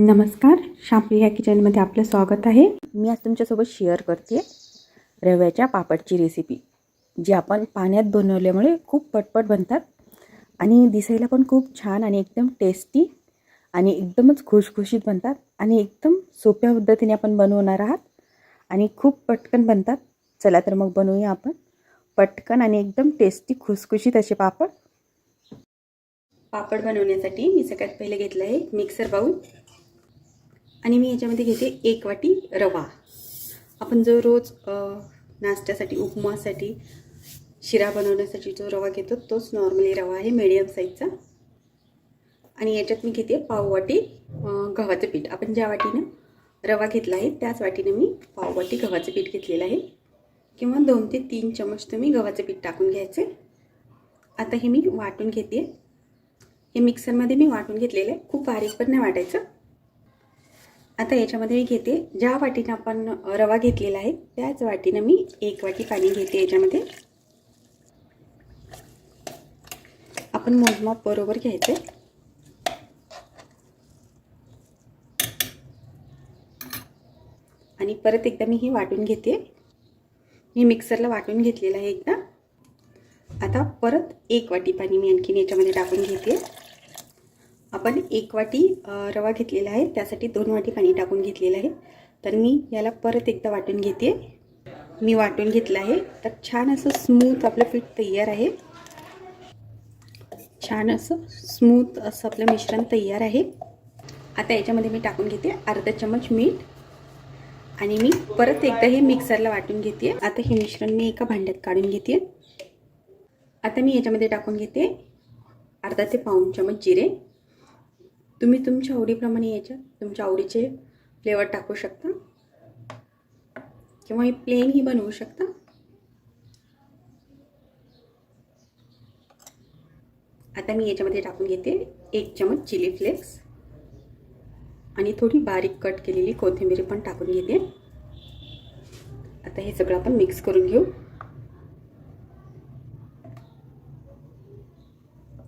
नमस्कार शापली ह्या किचनमध्ये आपलं स्वागत आहे. मी आज तुमच्यासोबत शेअर करते रव्याच्या पापडची रेसिपी जी आपण पाण्यात बनवल्यामुळे खूप पटपट बनतात आणि दिसायला पण खूप छान आणि एकदम टेस्टी आणि एकदमच खुशखुशीत बनतात आणि एकदम सोप्या पद्धतीने आपण बनवणार आहात आणि खूप पटकन बनतात. चला तर मग बनवूया आपण. पटकन आणि एकदम टेस्टी खुसखुशीत असे पापड. पापड बनवण्यासाठी मी सगळ्यात पहिले घेतलं आहे मिक्सर बाऊल आणि मी याच्यामध्ये घेते एक वाटी रवा. आपण जो रोज नाश्त्यासाठी उपमासाठी शिरा बनवण्यासाठी जो रवा घेतो तोच नॉर्मली रवा आहे मीडियम साईजचा आणि याच्यात मी घेते पाव वाटी गव्हाचं पीठ. आपण ज्या वाटीनं रवा घेतला आहे त्याच वाटीनं मी पाव वाटी गव्हाचं पीठ घेतलेलं आहे. किंवा दोन ते तीन चमच तुम्ही गव्हाचं पीठ टाकून घ्यायचे. आता हे मी वाटून घेते. हे मिक्सरमध्ये मी वाटून घेतलेलं आहे. खूप बारीक पण नाही वाटायचं. आता याच्यामध्ये मी घेते. ज्या वाटीनं आपण रवा घेतलेला आहे त्याच वाटीनं मी एक वाटी पाणी घेते याच्यामध्ये. आपण मोजमाप बरोबर घ्यायचे आणि परत एकदा मी हे वाटून घेते. मी मिक्सरला वाटून घेतलेलं आहे एकदा. आता परत एक वाटी पाणी मी आणखीन याच्यामध्ये टाकून घेते. आपण एक वाटी रवा घेतलेला आहे. त्यासाठी दोन वाटी पाणी टाकून घेतलेलं आहे. तर मी याला परत एकदा वाटून घेते. मी वाटून घेतलं आहे. तर छान असं स्मूथ आपलं पीठ तयार आहे. छान असं स्मूथ असं आपलं मिश्रण तयार आहे. आता याच्यामध्ये मी टाकून घेते अर्धा चमच मीठ. आणि मी परत एकदा हे मिक्सरला वाटून घेते. आता हे मिश्रण मी एका भांड्यात काढून घेते. आता मी याच्यामध्ये टाकून घेते अर्धा ते पाऊण चमच जिरे. तुम्ही तुमच्या आवडीप्रमाणे याच्यात तुमच्या आवडीचे फ्लेवर टाकू शकता. किंवा हे प्लेनही बनवू शकता. आता मी याच्यामध्ये टाकून घेते एक चमच चिली फ्लेक्स आणि थोडी बारीक कट केलेली कोथिंबीर पण टाकून घेते. आता हे सगळं आपण मिक्स करून घेऊ.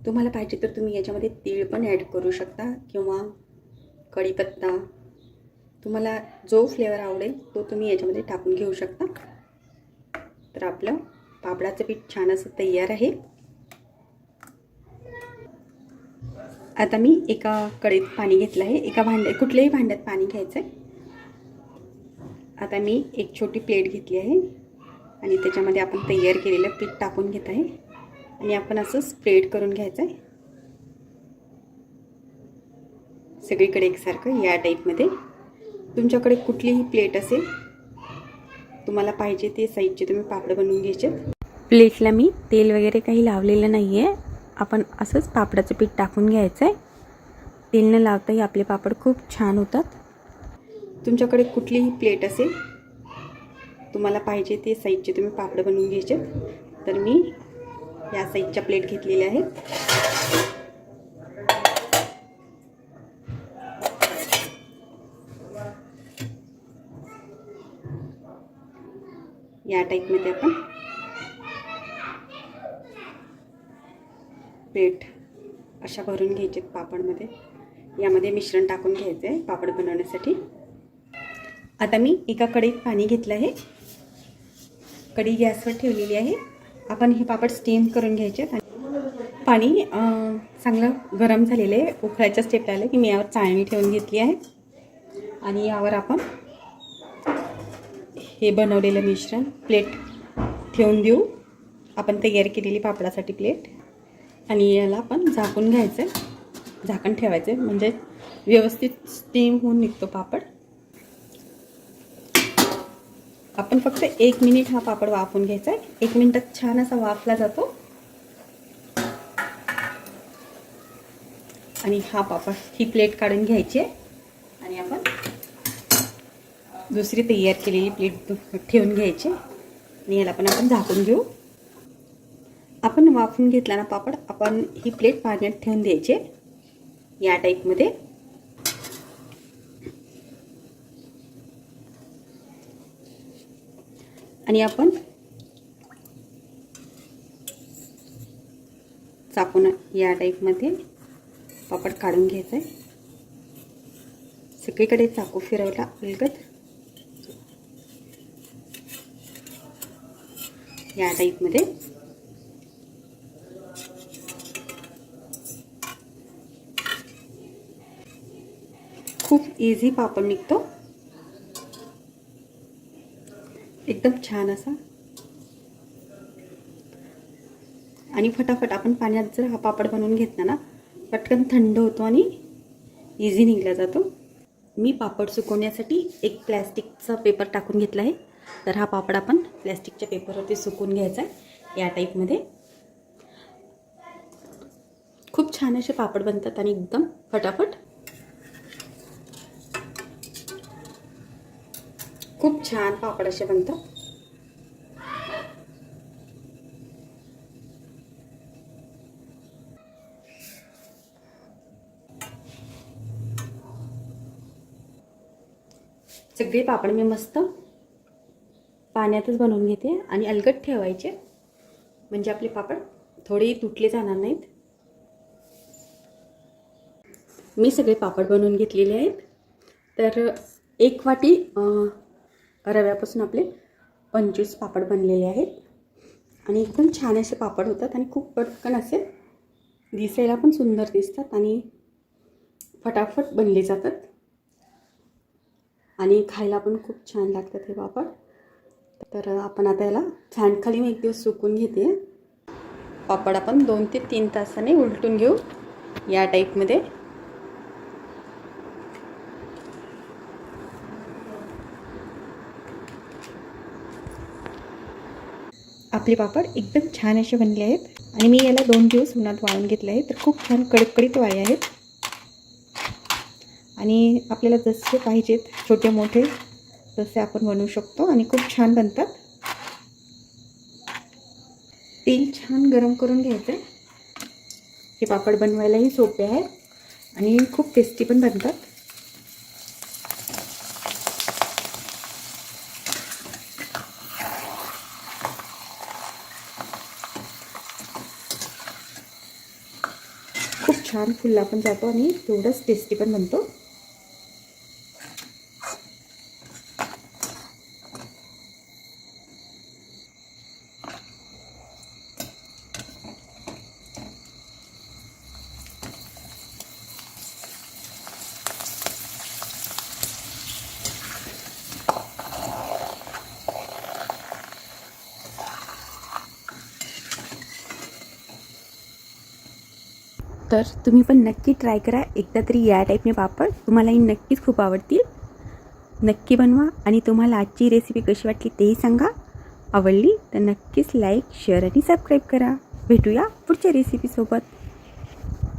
तुम्हाला पाहिजे तर तुम्ही याच्यामध्ये तीळ पण ॲड करू शकता किंवा कढीपत्ता. तुम्हाला जो फ्लेवर आवडेल तो तुम्ही याच्यामध्ये टाकून घेऊ शकता. तर आपलं पापडाचं पीठ छान असं तयार आहे. आता मी एका कढईत पाणी घेतलं आहे. एका भांड्या कुठल्याही भांड्यात पाणी घ्यायचं आहे आता मी एक छोटी प्लेट घेतली आहे. आणि त्याच्यामध्ये आपण तयार केलेलं पीठ टाकून घेत आहे. आणि आपण असं स्प्रेड करून घ्यायचं आहे सगळीकडे एकसारखं या टाईपमध्ये तुमच्याकडे कुठलीही प्लेट असेल तुम्हाला पाहिजे ते साईजचे तुम्ही पापड बनवून घ्यायचे प्लेटला मी तेल वगैरे काही लावलेलं नाही आहे आपण असंच पापडाचं पीठ टाकून घ्यायचं आहे तेल न लावताही आपले पापड खूप छान होतात. तुमच्याकडे कुठलीही प्लेट असेल तुम्हाला पाहिजे ते साईजचे तुम्ही पापड बनवून घ्यायचे तर मी या साईजच्या प्लेट घेतलेल्या आहेत. या टाईपमध्ये आपण प्लेट अशा भरून घ्यायचे पापडमध्ये. यामध्ये मिश्रण टाकून घ्यायचं आहे पापड बनवण्यासाठी. आता मी एका कढईत पाणी घेतलं आहे. कढी गॅसवर ठेवलेली आहे. आपण हे पापड स्टीम करून घ्यायचे. आहेत. पाणी चांगलं गरम झालेलं आहे उकळायच्या स्टेपला आलं की मी यावर चाळणी ठेवून घेतली आहे. आणि यावर आपण हे बनवलेलं मिश्रण प्लेट ठेवून देऊ. आपण तयार केलेली पापडासाठी प्लेट आणि याला आपण झाकून घ्यायचं आहे झाकण ठेवायचं आहे म्हणजे व्यवस्थित स्टीम होऊन निघतो पापड. आपण फक्त एक मिनिट हा पापड वाफून घ्यायचा आहे. एक मिनिटात छान असा वाफला जातो. आणि हा पापड ही प्लेट काढून घ्यायची आहे. आणि आपण दुसरी तयार केलेली प्लेट ठेवून घ्यायची आणि याला पण आपण झाकून घेऊ. आपण वाफून घेतला ना पापड आपण ही प्लेट पाण्यात ठेवून द्यायची या टाईपमध्ये आणि आपण चाकून या टाईपमध्ये पापड काढून घ्यायचं आहे सगळीकडे चाकू फिरवला अलगत या टाईपमध्ये. खूप इझी पापड निघतो. एकदम छान असा. आणि फटाफट आपण पाण्यात जर हा पापड बनवून घेतला ना पटकन थंड होतो आणि इझी निघला जातो. मी पापड सुकवण्यासाठी एक प्लॅस्टिकचा पेपर टाकून घेतला आहे. तर हा पापड आपण प्लॅस्टिकच्या पेपरवरती सुकून घ्यायचा आहे या टाईपमध्ये खूप छान असे पापड बनतात आणि एकदम फटाफट खूप छान पापड असे बनतात. सगळे पापड मी मस्त पाण्यातच बनवून घेते आणि अलगट ठेवायचे. म्हणजे आपले पापड थोडेही तुटले जाणार नाहीत. मी सगळे पापड बनवून घेतलेले आहेत. तर एक वाटी रव्यापासून आपले पंचवीस पापड बनलेले आहेत. आणि एकदम छान असे पापड होतात आणि खूप पटकन असे दिसायला पण सुंदर दिसतात आणि फटाफट बनले जातात. आणि खायला पण खूप छान लागतात हे पापड. तर आपण आता याला फॅनखाली मी एक दिवस सुकून घेते. पापड आपण दोन ते तीन तासाने उलटून घेऊ या टाईपमध्ये आपले पापड एकदम छान असे बनले आहेत. आणि मी याला दोन दिवस उन्हात वाळून घेतले आहे तर खूप छान कडकडीत वाळे आहेत. आणि आपल्याला जसे पाहिजेत छोटे मोठे तसे आपण बनवू शकतो आणि खूप छान बनतात. तेल छान गरम करून घ्यायचं हे पापड बनवायलाही सोपे आहे आणि खूप टेस्टी पण बनतात खूप छान फुलला पण जातो आणि तेवढंच टेस्टी पण बनतो. तर तुम्ही पण नक्की ट्राय करा. एकदा तरी या टाईपने पापड तुम्हालाही नक्कीच खूप आवडतील. नक्की बनवा आणि तुम्हाला आजची रेसिपी कशी वाटली तेही सांगा. आवडली तर नक्कीच लाईक शेअर आणि सबस्क्राईब करा. भेटूया पुढच्या रेसिपीसोबत